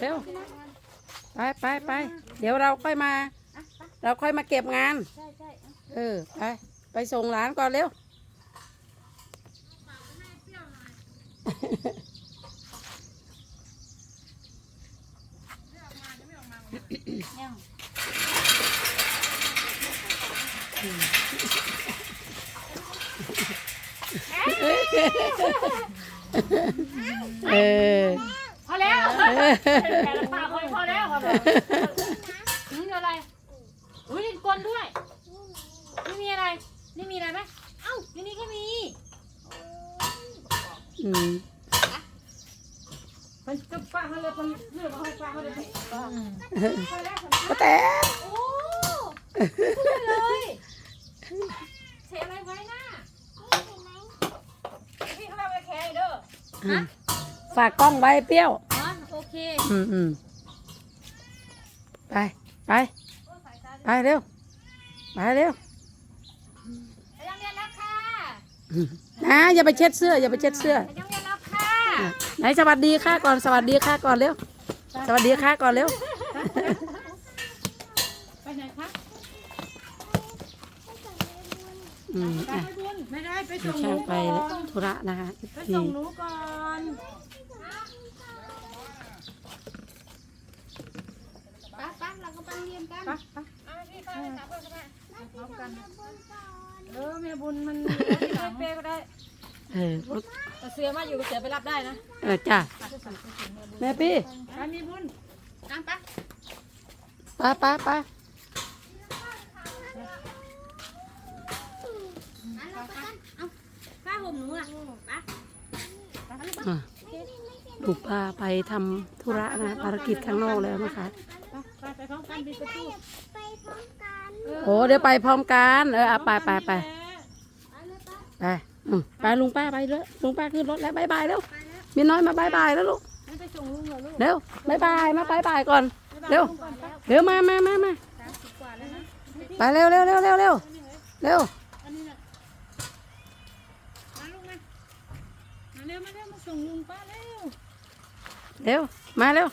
เร็วไปไปไปเดี๋ยวเราค่อยมา เราค่อยมาเก็บงาน ใช่ใช่เออไปไปส่งหลานก่อนเร็วยังเออพอ แล้วแต่ละปากพอแล้วครับนี่อะไร อุ้ยลินกลด้วย นี่มีอะไร นี่มีอะไรไหมเอ้านี่นี่ก็มีอืมมันจะปากเขาเลยมันเลือกเอาให้ปากเขาเลยป้าแตนโอ้พูดเลยเสียอะไรไว้น่ะพี่เขาไปแคร์เด้ออืมฝากกล้องไว้เปรี้ยวอ๋อโอ เคอืมอืมไป ไป ไปเร็ว ไปเร็วไปโรงเรียนแล้วค่ะอืมนะอย่าไปเช็ดเสื้อ อย่าไปเช็ดเสื้อ ไปโรงเรียนแล้วค่ะอะไหนสวัสดีค่ะก่อน สวัสดีค่ะก่อนเร็ว สวัสดีค่ะก่อนเร็ว ไปไหนคะอืมอะไปบุญไม่ได้ไปเดี๋ส่ยวงหช่านูงไปก่อนธุระนะคะ ไปที่ส่งหนูก่อนไปไป เราก็ไปเรียนกันไปไปพร้อมกันเออแม่บุญมันเปย์ก็ได้เออแต่เสือมาอยู่เสือไปรับได้นะเออจ้าแม่พี่ไปมีบุญตามไปไปไปไปผ้าห่มหนูอะไปอะลูกพาไปทำธุระนะภารกิจข้างนอกแล้วนะคะ ไปไปพร้อมกันปิดประตูไปพร้อมกันโอ้เดี๋ยวไปพร้อมกันเออเอาไปไปไปไปอืมไปลุงป้าไปเลยลุงป้าขึ้นรถแล้วบายบายแล้วมีน้อยมาบายบายแล้วลูกไปส่งลุงเหรอลูกเร็วบายบายมาบายบายก่อนเร็วเร็วมามามามาไปเร็วเร็วเร็วเร็วเร็วเร็วมาลูกมามาเร็วมาเร็วมาส่งลุงป้าเร็วเร็วมาเร็ว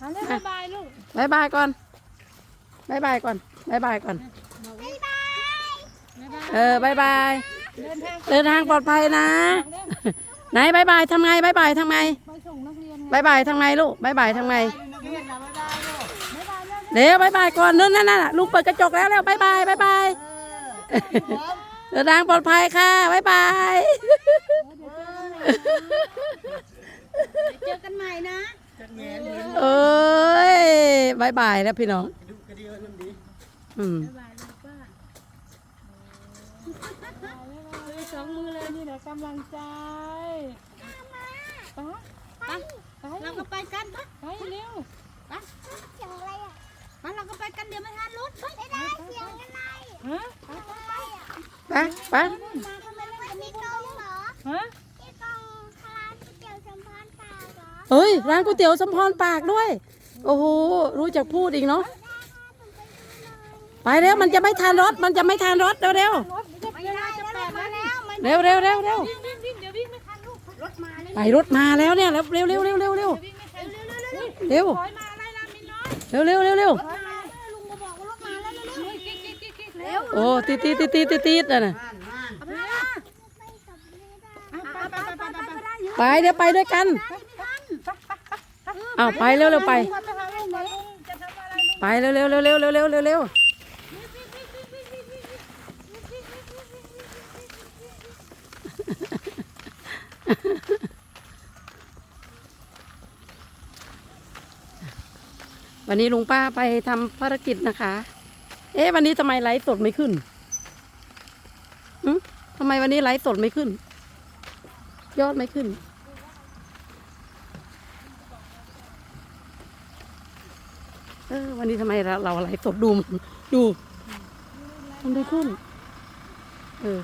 มาเร็วบ๊ายบายลูกบายบายก่อนบายบายก่อนบายบายก่อนบ๊ายบายเออบายบาย เดินทางเดินทางปลอดภัยนะ ไหนบายบายทำไงบายบายทำไงไปส่งนักเรียนบายบายทำไงลูกบายบายทำไงนักเรียนนะบ๊ายบายลูกบ๊ายบายแล้วเร็วบายบายก่อนนั่นนั่นน่ะลุงเปิดกระจกแล้วเร็วบายบายบายบายเดินทางปลอดภัยค่ะบายบายเจอกันใหม่นะ เอ้ยบายบายแล้วพี่น้องอืมบ๊ายบายลูกป้าเลยสองมือเลยนี่แหละกำลังใจไปไปไปเราก็ไปกันปะไปเร็วเสียงอะไรอะไปเราก็ไปกันเดี๋ยวไม่ทันรถไปไม่ได้เสียงอะไรฮะอะไรอะไปไป เหรอเฮ้ย ร้านก๋วยเตี๋ยวสมพรปากด้วย โอ้โห รู้จักพูดอีกเนาะ ไปเร็ว มันจะไม่ทันรถ มันจะไม่ทันรถเร็วเร็วรถจะเวลาจะแปดแล้วเนี่ยเร็วเร็วเร็วเร็ววิ่งวิ่งวิ่งเดี๋ยววิ่งไม่ทันลูกรถมาเลยไปรถมาแล้วเนี่ยเร็วเร็วเร็วเร็วเร็วเร็ววิ่งไม่ทันเร็วเร็วเร็วเร็วถอยมาอะไรล่ะมินน้อยเร็วเร็วเร็วเร็วถอยมาลุงมาบอกว่ารถมาแล้วเร็วเร็วกิ๊กกิ๊กกิ๊กกิ๊กเร็วโอ้ตีตีตีตีตีตีดน่ะนะเอาไปละไปไปไปไปไปไปได้อยู่ไปเดี๋ยวไปด้วยกัน อ้าวไปเร็วเร็วไป ไปเร็วเร็วเร็วเร็วเร็วเร็วเร็วเร็ววันนี้ลุงป้าไปทำภารกิจนะคะ เอ๊ะวันนี้ทำไมไลฟ์สดไม่ขึ้นอืมทำไมวันนี้ไลฟ์สดไม่ขึ้น ยอดไม่ขึ้น เออวั นนี้ทำไมเราเราไลฟ์สดดูมันดูมันไม่ขึ้น เออ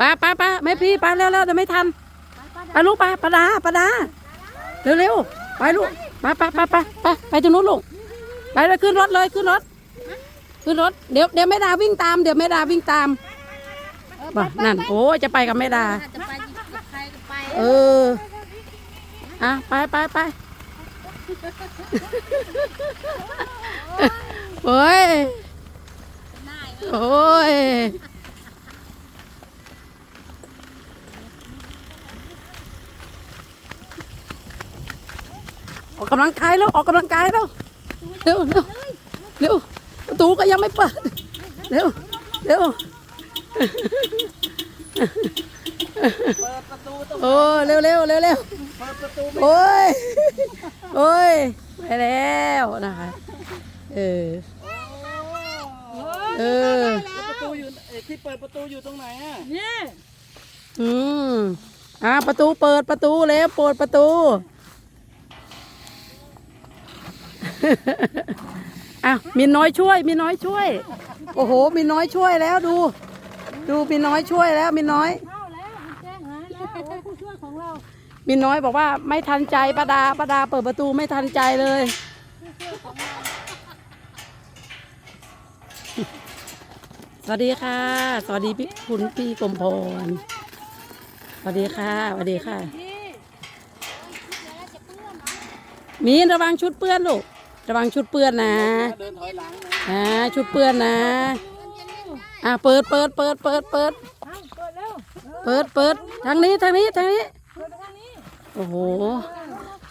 ป้าป้าป้าแม่พี่ไปเร็วเร็วเดี๋ยวไม่ทันไปลูกไปปาดาปาดาเร็วเร็วไปลูกไปไปไปไปไปไปตรงนู้นลูกไปเลยขึ้นรถเลยขึ้นรถขึ้นรถเดี๋ยวเดี๋ยวแม่ดาวิ่งตามเดี๋ยวแม่ดาวิ่งตามบ่นั่นโอ้ยจะไปกับแม่ดาจะไปกับใครก็ไปเเออ อะไปไปไปโอ้ยโอ้ยออกกำลังกายแล้วออกกำลังกายแล้วเร็วเร็วเร็วประตูก็ยังไม่เปิดเร็วเร็วโอ้เร็วเร็วเร็วเร็ว โอ้ย โอ้ย ไปแล้วนะคะ เออ เออ ประตูอยู่เอ่อที่เปิดประตูอยู่ตรงไหนอะเนี่ยอืมอ่าประตูเปิดประตูแล้วเปิดประตูอะมีน้อยช่วย มีน้อยช่วย โอ้โห มีน้อยช่วยแล้วดู ดูมีน้อยช่วยแล้วมีน้อย เมีน้อยบอกว่าไม่ทันใจป้าดาป้าดาเปิดประตูไม่ทันใจเลย สวัสดีค่ะ สวัสดีพี่คุณพี่กรมพร สวัสดีค่ะ สวัสดีค่ะ มีนระวังชุดเปื้อนลูก ระวังชุดเปื้อนนะเดินถอยหลังนะอ่าชุดเปื้อนนะ อ่าเปิดเปิดเปิดเปิดเปิด เปิดเปิดทางนี้ทางนี้ทางนี้ โอ้โห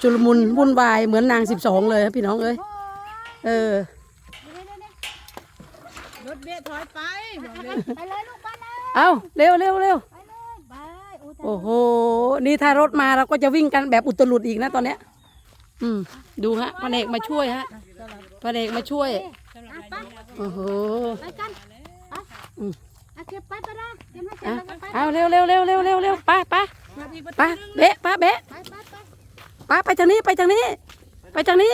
จุลมุนวุ่นวายเหมือนนางสิบสองเลยครับพี่น้องเอ้ย เออ รถเบียถอยไปบอกเลยไปเลยลูกไปเลยเอาเร็วเร็วเร็วไปเลยไปอู้แต่โอ้โห นี่ถ้ารถมาเราก็จะวิ่งกันแบบอุตลุดอีกนะตอนเนี้ย อืม ดูฮะพระเอกมาช่วยฮะพระเอกมาช่วยอะไปโอ้โห ไปกันไปอืม อะเก็บไปไปได้เก็บให้เสร็จอะแล้วก็ไปเอาเร็วเร็วเร็วเร็วเร็วเร็วไปไปไปเบะไปเบะไปไปไปไปไปทางนี้ไปทางนี้ ไปทางนี้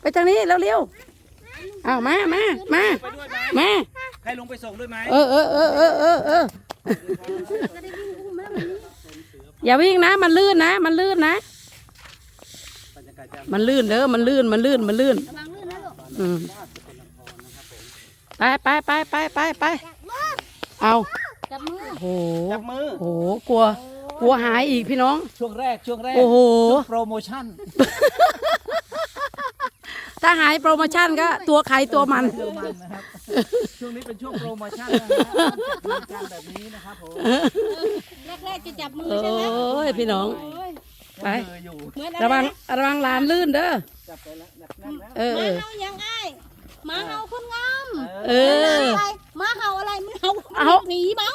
ไปทางนี้เร็วเร็วเอามามามาไปด้วยไหมมาให้ลุงไปส่งด้วยไหมเออเออเออเออเออเออก็ได้วิ่งอุ้มแล้วมันนี้อย่าวิ่งนะ มันลื่นนะ มันลื่นนะบรรยากาศจะมันลื่นเด้อมันลื่นมันลื่นมันลื่นระวังลื่นนะลูกอืมไปไปไปไปไปไปมือ เอาจับมือ โอ้โหจับมือ โอ้โหกลัว กลัวหายอีกพี่น้อง ช่วงแรกช่วงแรกโอ้โห ช่วงโปรโมชั่นถ้าหายโปรโมชั่นก็ตัวใครตัวมัน เจอมันนะครับ ช่วงนี้เป็นช่วงโปรโมชั่นนะฮะมีการแบบนี้นะครับผมแรกๆจะจับมือโอใช่ไหม้ยพี่น้องไปเจออยู่เหมือนระวังระวังหลานลื่นเด้อ จับไปแล้วแบบนั้นแล้วเออหเอมาอเห่ายังไง หมาเห่าคนงามเอออะไรหมาเห่าอะไรมันเห่าเอา ผีมั้ง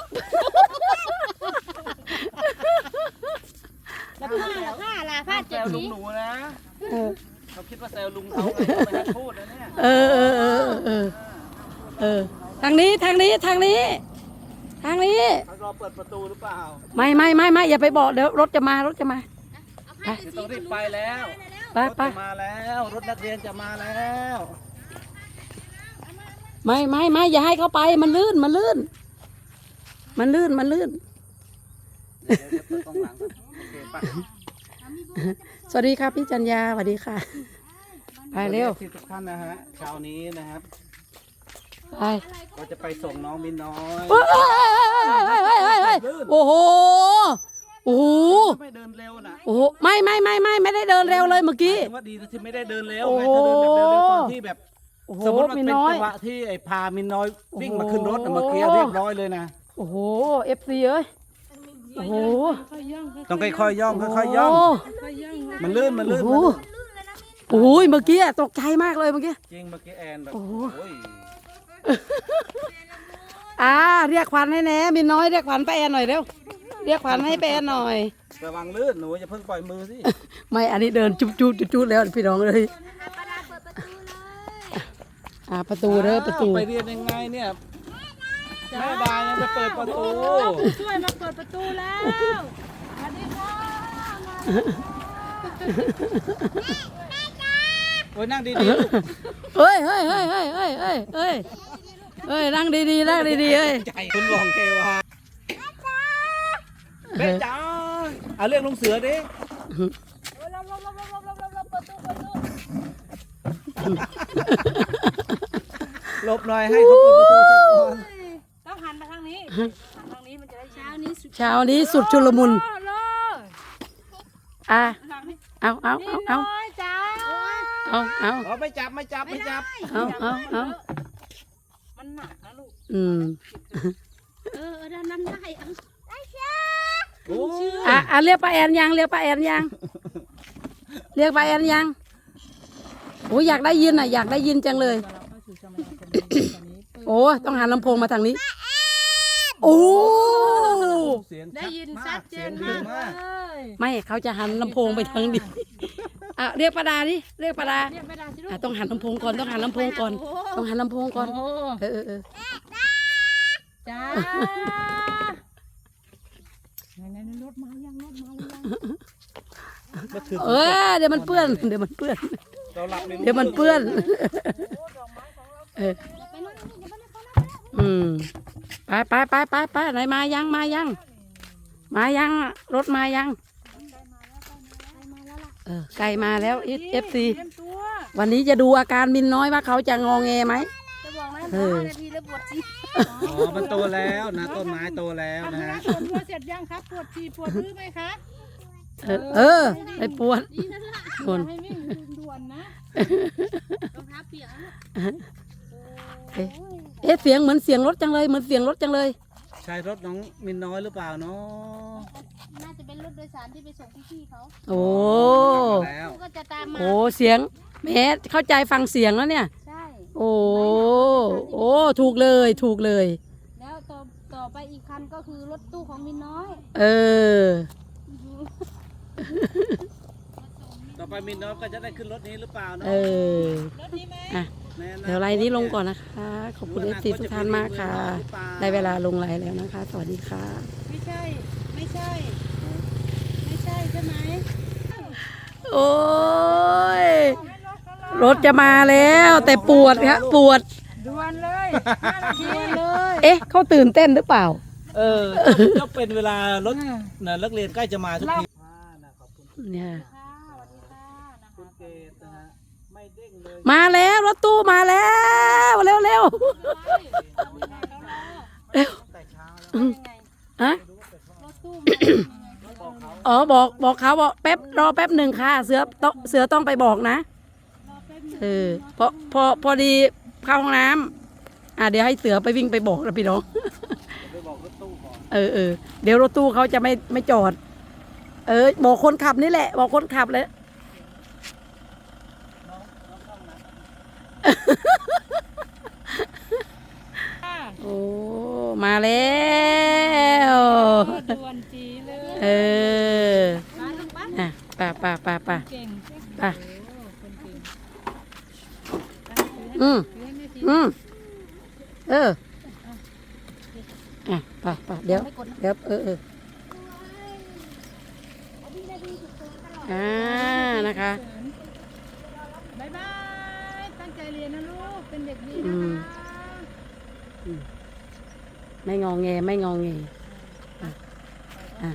แล้วผ้าละผ้าละผ้าแซเจ็บวลุผีงหนูนะเออเขาคิดว่าแซวลุงเขาไงเขาไม่ให้พูดนะเนี่ยเออเออเออเออเออทางนี้ทางนี้ทางนี้ ทางนี้ เขารอเปิดประตูหรือเปล่าไม่ไม่ไม่ไม่อย่าไปบอกเดี๋ยวรถจะมารถจะมาเดี๋ยวต้องรีบไปแล้วไปรถไปจะมาแล้ว รถนักเรียนจะมาแล้ว ไม่ไม่ไม่อย่าให้เขาไป มันลื่นมันลื่น มันลื่นมันลื่นเดี๋ยวจะเปิดกล้องหลังก่อนโอเคไปสวัสดีครับพี่จันยาสวัสดีค่ะ ไปเร็วที่ทุกท่านนะฮะเช้านี้นะครับไปก็จะไปส่งน้องมินน้อยเฮ้ยเฮ้ยเฮ้ยเฮ้ยเฮ้ยโอ้โหโอ้โหไม่เดินเร็วนะโอ้โหไม่ไม่ไม่ไม่ไม่ได้เดินเร็วเลยเมื่อกี้ว่าดีนะที่ไม่ได้เดินเร็วโอ้ไงโหถ้าเดินแบบเร็วๆตอนที่แบบ โอ้โหสมมติว่ามีเป็นน้อย จังหวะที่ไอ้พามินน้อยวิ่งมาโอ้โหขึ้นรถน่ะเมื่อกี้เรียบร้อยเลยนะ โอ้โหเอฟซีเอ้ย โอ้โหต้องค่อยๆย่องค่อยๆย่องโอ้มันลื่นมันลื่นโหมันลื่นโอ้ยเมื่อกี้อะตกใจมากเลยเมื่อกี้ จริงเมื่อกี้แอนแบบโอ้โอ้โหยอ่าเรียกขวัญให้แหน่มีน้อยเรียกขวัญไปแอนหน่อยเร็ว เรียกขวัญให้ไปแอนหน่อย ระวังลื่นหนูอย่าเพิ่งปล่อยมือสิ ไม่อันนี้เดินจุ๊บจุ๊บจุ๊บจุ๊บแล้วพี่น้องเลย ปาดาเปิดประตูเลย อ่าประตูเด้อประตูไปเรียนยังไงเนี่ยแม่ดายังไปเปิดประตู ช่วยมาเปิดประตูแล้วสวัสดีค่ะโอ้ยนั่งดีเฮ้ยเฮ้ยเฮ้ยเฮ้ยเฮ้ยเฮ้ยเฮ้ยเฮ้ยนั่งดีๆนั่งดีๆเฮ้ยๆใจคุณหลองเกวาแม่จ๋าเอาเรียกลุงเสือดิเราเราเราเราเราเราเราเปิดตู้เปิดตู้ หลบหน่อยให้เขาเปิดประตูเสร็จก่อนต้องหันมาทางนี้หันทางนี้มันจะได้เช้านี้สุดเช้านี้สุดชุลมุนรอรออะเอาเอานี่เอาเอาน้อยจ้าเอาเอาอ๋อไม่จับไม่จับไม่จับเอาเอาเอามันหนักนะลูกอืม เออเออนั่นได้เอาโอ้อะอะเรียกป้าแอนยังเรียกป้าแอนยัง เรียกป้าแอนยังโอ้ยอยากได้ยินอะ อยากได้ยินจังเลย โอ้ต้องหันลำโพงมาทางนี้ โอ้ เสียงได้ยินชัดเจนสีมายกงดีเลยไม่เขาจะหันลำโพงไปทางนี้อะเรียกป้าดาดิเรียกป้าดาเรียกไม่ได้สิลูกอะต้องหันลำโพงก่อนต้องหันลำโพงก่อน ต้องหันลำโพงก่อน โอ้เออเออเออจ้าไหนๆๆรถมายังรถมายังเมื่อคืนเออเดี๋ยวมันเปื้อน เดี๋ยวมันเปื้อน เราหลับในเดี๋ยวมันเปื้อนเออไปนั่งนี่ เดี๋ยวมันจะพอนะอืม ไปไปไปไปไปไหนมายังมายัง มายังอะรถมายังไปมาแล้วล่ะเออ ไก่มาแล้วเอฟซีเตรียมตัววันนี้จะดูอาการมินน้อยว่าเขาจะงอแงไหมจะบอกนะเออห้านาทีแล้วปวดจีอ๋อมันโตแล้วนะต้นไม้โตแล้วนะฮะส่วนตัวเสร็จยังครับปวดฉี่ปวดรื้อไหมคะเออเออไอ้ปวดดีนั่นละคนให้วิ่งด่วนๆนะรองเท้าเปียกแล้วเอ๊ะ เอ๊ะเสียงเหมือนเสียงรถจังเลยเหมือนเสียงรถจังเลย ใช่รถน้องมินน้อยหรือเปล่าเนาะน่าจะเป็นรถโดยสารที่ไปส่งพี่ๆเขาโอ้กลับมาแล้ว ลูกก็จะตามมาโอ้เสียงแหม้เข้าใจฟังเสียงแล้วเนี่ย ใช่ โอ้โอ้ถูกเลยถูกเลย แล้วต่อต่อไปอีกคันก็คือรถตู้ของมินน้อย เออต่ อไปมินน้อยก็จะได้ขึ้นรถนี้หรือเปล่าเนาะเออรถนี้ไหมอะแน่นะเดี๋ยวไลน์นี้ลงก่อนนะคะ ขอบคุณเอฟซีทุกท่านมากค่ะ ได้เวลาลงไลน์แล้วนะคะ สวัสดีค่ะ ไม่ใช่ ไม่ใช่ ไม่ใช่ใช่ไหมโอ้ย รถจะมาแล้ว แต่ปวดครับปวดด่วนเลยห้านาทีเลย เอ๊ะ เขาตื่นเต้นหรือเปล่า เออก็เป็นเวลารถนะนักเรียนใกล้จะมาทุกทีนะขอบคุณเนี่ย มาแล้วรถตู้มาแล้วเร็วเร็วแต่เช้าแล้วฮะรถตู้มาอ๋อบอกบอกเขาบอกแป๊บรอแป๊บหนึ่งค่ะ เสือต้องเสือต้องไปบอกนะรอแป๊บนึงเออพอพอพอดีเข้าห้องน้ำอะเดี๋ยวให้เสือไปวิ่งไปบอกนะพี่น้องไปบอกรถตู้ก่อนเออเออเดี๋ยวรถตู้เขาจะไม่ไม่จอด เออ บอกคนขับนี่แหละ บอกคนขับเลยค่ะ โอ้ มาแล้วด่วนจีเลยเออมาลูกปั๊บอะป่าป่าป่าป่าเก่งป่าโอ้คนเก่งอืมถือให้แม่ทีอืมเอออะไป่าป่าเดี๋ยวเดี๋ยวเออเอออ่านะคะ บายบาย ตั้งใจเรียน นะลูก เป็นเด็กดีอืนะม คะไม่งองแงไม่งองแงอะอะ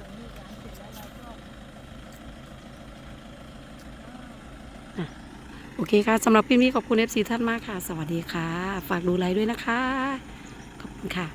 อะโอเคค่ะสำหรับคลิปนี้ขอบคุณ FC ท่านมากค่ะ สวัสดีค่ะ ฝากดูไลค์ด้วยนะคะ ขอบคุณค่ะ